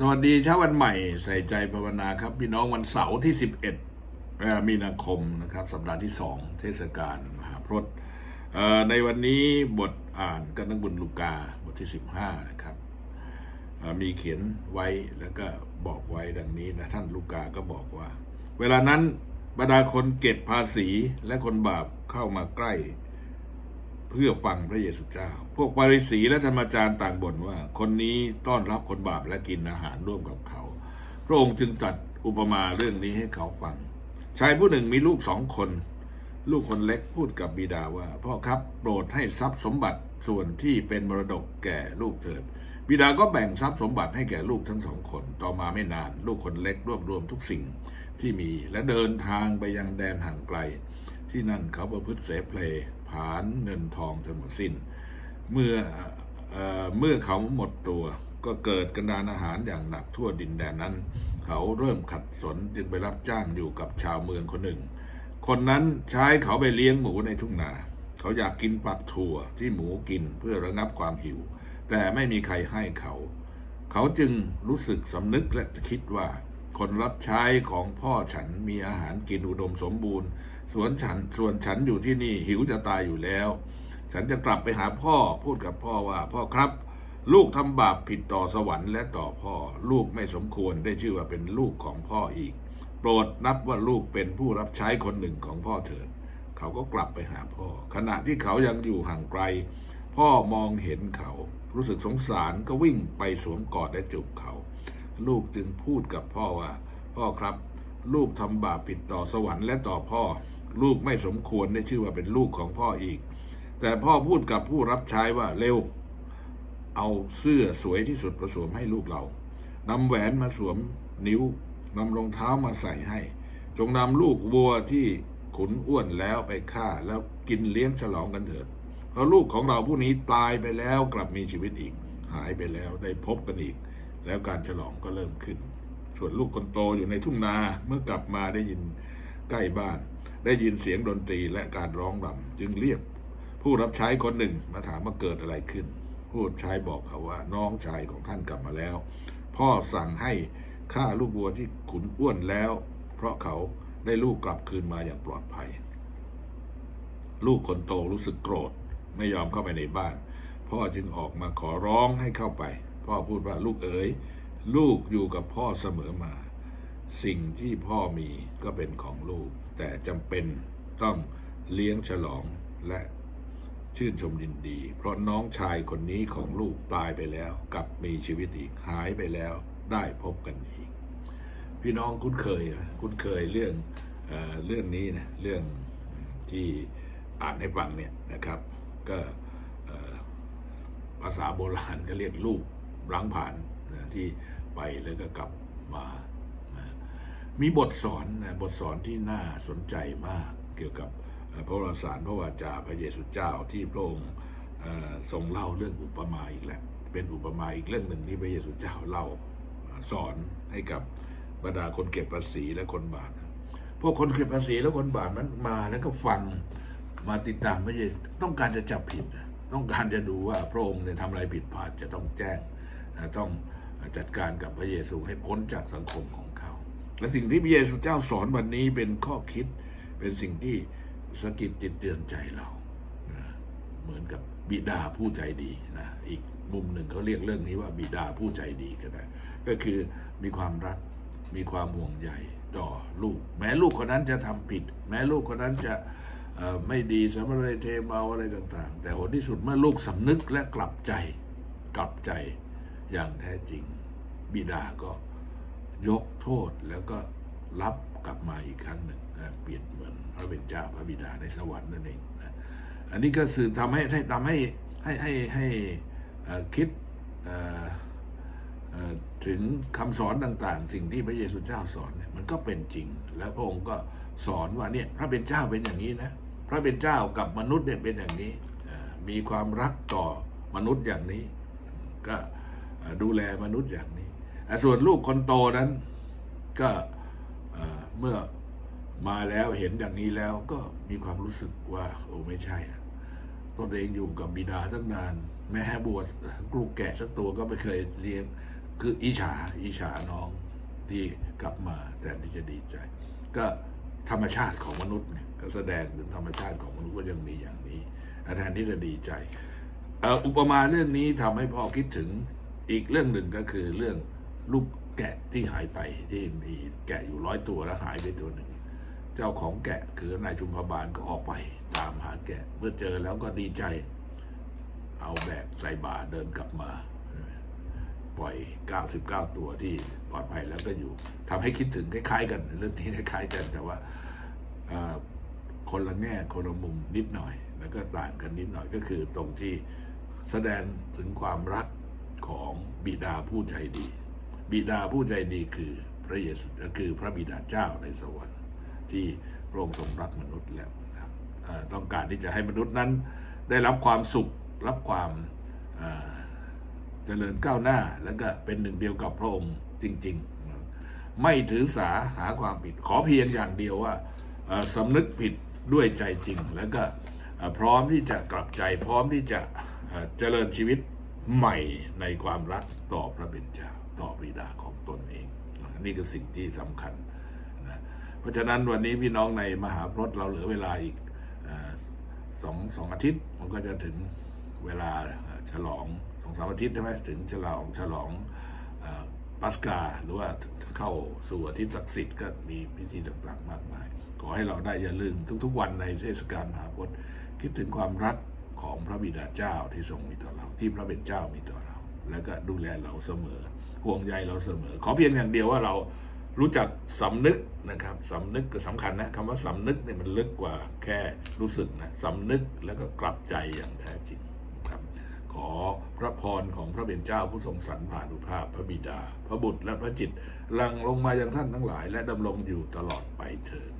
สวัสดีเช้าวันใหม่ใส่ใจภาวนาครับ พี่น้องวันเสาร์ที่ 11เอ่อมีนาคมนะครับ สัปดาห์ที่ 2 เทศกาลมหาพรตในวันนี้บทอ่านกันนักบุญลูกาบทที่ 15 นะครับมีเขียนไว้แล้วก็บอกไว้ดังนี้นะท่านลูกาก็บอกว่า เวลานั้นบรรดาคนเก็บภาษีและคนบาปเข้ามาใกล้ เพื่อฟังพระเยซูเจ้า พวกปาริสีและธรรมจารย์ต่างบ่นว่า คนนี้ต้อนรับคนบาปและกินอาหารร่วมกับเขา พระองค์จึงตัดอุปมาเรื่องนี้ให้เขาฟัง ชายผู้หนึ่งมีลูกสองคน ลูกคนเล็กพูดกับบิดาว่า พ่อครับโปรดให้ทรัพย์สมบัติส่วนที่เป็นมรดกแก่ลูกเถิด บิดาก็แบ่งทรัพย์สมบัติให้แก่ลูกทั้งสองคน ต่อมาไม่นาน ลูกคนเล็กรวบรวมทุกสิ่งที่มีและเดินทางไปยังแดนห่างไกล ที่นั่นเขาประพฤติเสเพลผานเงินทองจนหมดสิ้น เมื่อเอเมื่อเขาหมดตัว ก็เกิดกันดานอาหารอย่างหนักทั่วดินแดนนั้น เขาเริ่มขัดสนจึงไปรับจ้างอยู่กับชาวเมืองคนหนึ่ง คนนั้นใช้เขาไปเลี้ยงหมูในทุ่งนา เขาอยากกินปักถั่วที่หมูกินเพื่อระงับความหิว แต่ไม่มีใครให้เขา เขาจึงรู้สึกสำนึกและคิดว่า คนรับใช้ของพ่อฉันมีอาหารกินอุดมสมบูรณ์ ส่วนฉันส่วนฉันอยู่ที่นี่หิวจะตายอยู่แล้ว ฉันจะกลับไปหาพ่อพูดกับพ่อว่าพ่อครับ ลูกทำบาปผิดต่อสวรรค์และต่อพ่อ ลูกไม่สมควรได้ชื่อว่าเป็นลูกของพ่ออีก โปรดนับว่าลูกเป็นผู้รับใช้คนหนึ่งของพ่อเถิดเขาก็กลับไปหาพ่อ ขณะที่เขายังอยู่ห่างไกล พ่อมองเห็นเขา รู้สึกสงสารก็วิ่งไปสวมกอดและจูบเขา ลูกจึงพูดกับพ่อว่า พ่อครับ ลูกทำบาปผิดต่อสวรรค์และต่อพ่อ ลูกไม่สมควรได้ชื่อว่าเป็นลูกของพ่ออีก แต่พ่อพูดกับผู้รับใช้ว่าเร็ว เอาเสื้อสวยที่สุดมาสวมให้ลูกเรานำแหวนมาสวมนิ้วนำรองเท้ามาใส่ให้ จงนำลูกวัวที่ขุนอ้วนแล้วไปฆ่าแล้วกินเลี้ยงฉลองกันเถิด เพราะลูกของเราผู้นี้ตายไปแล้วกลับมีชีวิตอีก หายไปแล้วได้พบกันอีก แล้วการฉลองก็เริ่มขึ้น ส่วนลูกคนโตอยู่ในทุ่งนาเมื่อกลับมาได้ยินใกล้บ้าน ได้ยินเสียงดนตรีและการร้องรำจึงเรียกผู้รับใช้คนหนึ่งมาถามว่าเกิดอะไรขึ้น ผู้รับใช้บอกเขาว่าน้องชายของท่านกลับมาแล้ว พ่อสั่งให้ฆ่าลูกวัวที่ขุนอ้วนแล้ว เพราะเขาได้ลูกกลับคืนมาอย่างปลอดภัย ลูกคนโตรู้สึกโกรธ ไม่ยอมเข้าไปในบ้าน พ่อจึงออกมาขอร้องให้เข้าไป พ่อพูดว่าลูกเอ๋ยลูกอยู่กับพ่อเสมอมา สิ่งที่พ่อมีก็เป็นของลูก แต่จำเป็นต้องเลี้ยงฉลองและชื่นชมยินดี เพราะน้องชายคนนี้ของลูกตายไปแล้วกลับมีชีวิตอีกหายไปแล้วได้พบกันอีก พี่น้องคุ้นเคยนะคุ้นเคยเรื่องเอเรื่องนี้นะเรื่องที่อ่านให้ฟังเนี่ยนะครับ ก็ภาษาโบราณก็เรียกลูก ล้างผ่านนะที่ไปแล้วก็กลับมานะมีบทสอนนะบทสอนที่น่าสนใจมากเกี่ยวกับพระวสารพระวาจาพระเยซูเจ้าที่พระองค์ทรงเล่าเรื่องอุปมาอีกแล้วเป็นอุปมาอีกเรื่องหนึ่งที่พระเยซูเจ้าเล่าสอนให้กับบรรดาคนเก็บภาษีและคนบาปพวกคนเก็บภาษีและคนบาปนั้นมาแล้วก็ฟังมาติดตามพระเยซูต้องการจะจับผิด ต้องการจะดูว่าพระองค์เนี่ยทำอะไรผิดพลาดจะต้องแจ้ง ต้องจัดการกับพระเยซูให้พ้นจากสังคมของเขา และสิ่งที่พระเยซูเจ้าสอนวันนี้เป็นข้อคิดเป็นสิ่งที่สะกิดจิตเตือนใจเราเหมือนกับบิดาผู้ใจดีนะอีกมุมหนึ่งเขาเรียกเรื่องนี้ว่าบิดาผู้ใจดีก็ได้ก็คือมีความรักมีความห่วงใยต่อลูก แม้ลูกคนนั้นจะทำผิด แม้ลูกคนนั้นจะไม่ดีสำหรับเทเมาอะไรต่าง ๆ แต่ผลที่สุดเมื่อลูกสำนึกและกลับใจกลับใจ อย่างแท้จริง บิดาก็ยกโทษแล้วก็รับกลับมาอีกครั้งหนึ่งนะเปรียบเหมือนพระเป็นเจ้าพระบิดาในสวรรค์นั่นเองนะอันนี้ก็สื่อทำให้ทำให้ให้ให้ให้คิดถึงคำสอนต่างๆ สิ่งที่พระเยซูเจ้าสอนเนี่ยมันก็เป็นจริง แล้วพระองค์ก็สอนว่าเนี่ยพระเป็นเจ้าเป็นอย่างนี้นะพระเป็นเจ้ากับมนุษย์เนี่ยเป็นอย่างนี้มีความรักต่อมนุษย์อย่างนี้ ก็ ดูแลมนุษย์อย่างนี้ ส่วนลูกคนโตนั้นก็เมื่อมาแล้วเห็นอย่างนี้แล้วก็มีความรู้สึกว่า โอ้ไม่ใช่อะตนเองอยู่กับบิดาตั้งนาน แม้บวชลูกแกะสักตัวก็ไม่เคยเลี้ยง คืออิจฉาอิจฉาน้องที่กลับมาแทนที่จะดีใจ ก็ธรรมชาติของมนุษย์เนี่ยก็แสดงถึงธรรมชาติของมนุษย์ว่ายังมีอย่างนี้แทนที่จะดีใจ อุปมาเรื่องนี้ทำให้พ่อคิดถึง อีกเรื่องหนึ่งก็คือเรื่องลูกแกะที่หายไปที่มีแกะอยู่ร้อยตัวแล้วหายไปตัวหนึ่ง เจ้าของแกะคือนายชุมพบาลก็ออกไปตามหาแกะ เมื่อเจอแล้วก็ดีใจ เอาแบกใส่บาเดินกลับมา ปล่อย 99 ตัวที่ปลอดภัยแล้วก็อยู่ทำให้คิดถึงคล้ายๆ กันเรื่องที่คล้ายๆกันแต่ว่าคนละแง่คนละมุมนิดหน่อย แล้วก็ต่างกันนิดหน่อยก็คือตรงที่แสดงถึงความรัก ของบิดาผู้ใจดี บิดาผู้ใจดีคือพระเยซูคือพระบิดาเจ้าในสวรรค์ที่พระองค์ทรงรักมนุษย์แล้วนะครับต้องการที่จะให้มนุษย์นั้นได้รับความสุขรับความเจริญก้าวหน้า แล้วก็เป็นหนึ่งเดียวกับพระองค์จริง ๆ ไม่ถือสาหาความผิด ขอเพียงอย่างเดียวว่าสำนึกผิดด้วยใจจริง แล้วก็พร้อมที่จะกลับใจพร้อมที่จะเจริญชีวิต ใหม่ในความรักต่อพระเป็นเจ้าต่อบิดาของตนเอง นี่คือสิ่งที่สำคัญนะเพราะฉะนั้นวันนี้พี่น้องในมหาพรตเราเหลือเวลาอีกสองสองอาทิตย์มันก็จะถึงเวลาฉลองสองสามอาทิตย์ใช่ไหมถึงฉลองฉลองอปัสกาหรือว่าเข้าสู่อาทิตย์ศักดิ์สิทธิ์ก็มีพิธีต่างๆมากมาย ขอให้เราได้อย่าลืมทุกๆวันในเทศกาลมหาพรตคิดถึงความรัก ของพระบิดาเจ้าที่ทรงมีต่อเรา ที่พระเป็นเจ้ามีต่อเรา แล้วก็ดูแลเราเสมอ ห่วงใยเราเสมอ ขอเพียงอย่างเดียวว่าเรารู้จักสำนึกนะครับสำนึกก็สำคัญนะคำว่าสำนึกเนี่ยมันลึกกว่าแค่รู้สึกนะสำนึกแล้วก็กลับใจอย่างแท้จริงครับ ขอพระพรของพระเป็นเจ้าผู้ทรงสรรผ่านุภาพพระบิดา พระบุตรและพระจิตหลังลงมายังท่านทั้งหลาย และดำรงอยู่ตลอดไปเถิด